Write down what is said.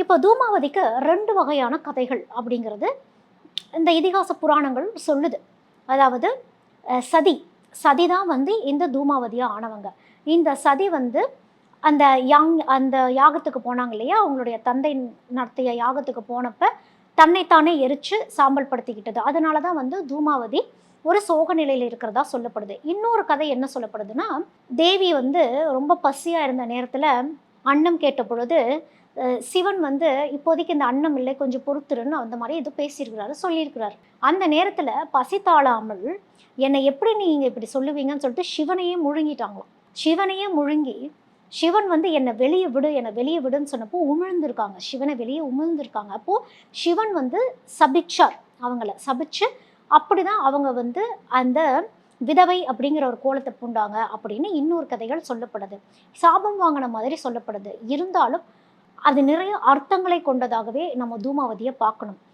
இப்போ தூமாவதிக்கு ரெண்டு வகையான கதைகள் அப்படிங்கிறது இந்த இதிகாச புராணங்கள் சொல்லுது. அதாவது சதி. சதி தான் வந்து இந்த தூமாவதியாக ஆனவங்க. இந்த சதி வந்து அந்த யாங் அந்த யாகத்துக்கு போனாங்க இல்லையா? அவங்களுடைய தந்தை நடத்திய யாகத்துக்கு போனப்ப தன்னைத்தானே எரிச்சு சாம்பல் படுத்திக்கிட்டது அதனால தான் வந்து தூமாவதி ஒரு சோக நிலையில் இருக்கிறதா சொல்லப்படுது. இன்னொரு கதை என்ன சொல்லப்படுதுன்னா தேவி வந்து ரொம்ப பசியாக இருந்த நேரத்தில் அன்னம் கேட்ட பொழுது சிவன் வந்து இப்போதைக்கு இந்த அன்னம் இல்லை கொஞ்சம் பொறுத்துருன்னு அந்த மாதிரி ஏதோ பேசியிருக்கிறாரு சொல்லியிருக்கிறாரு. அந்த நேரத்தில் பசி தாழாமல் என்னை எப்படி நீங்கள் இப்படி சொல்லுவீங்கன்னு சொல்லிட்டு சிவனையே முழுங்கிட்டாங்களாம். சிவனையே முழுங்கி சிவன் வந்து என்னை வெளியே விடு என்னை வெளியே விடுன்னு சொன்னப்போ உமிழ்ந்திருக்காங்க. சிவனை வெளியே உமிழ்ந்திருக்காங்க. அப்போது சிவன் வந்து சபிச்சார் அவங்கள. சபிச்சு அப்படிதான் அவங்க வந்து அந்த விதவை அப்படிங்கிற ஒரு கோலத்தை பூண்டாங்க அப்படின்னு இன்னொரு கதைகள் சொல்லப்படுது. சாபம் வாங்கின மாதிரி சொல்லப்படுது. இருந்தாலும் அது நிறைய அர்த்தங்களை கொண்டதாகவே நம்ம தூமாவதியை பார்க்கணும்.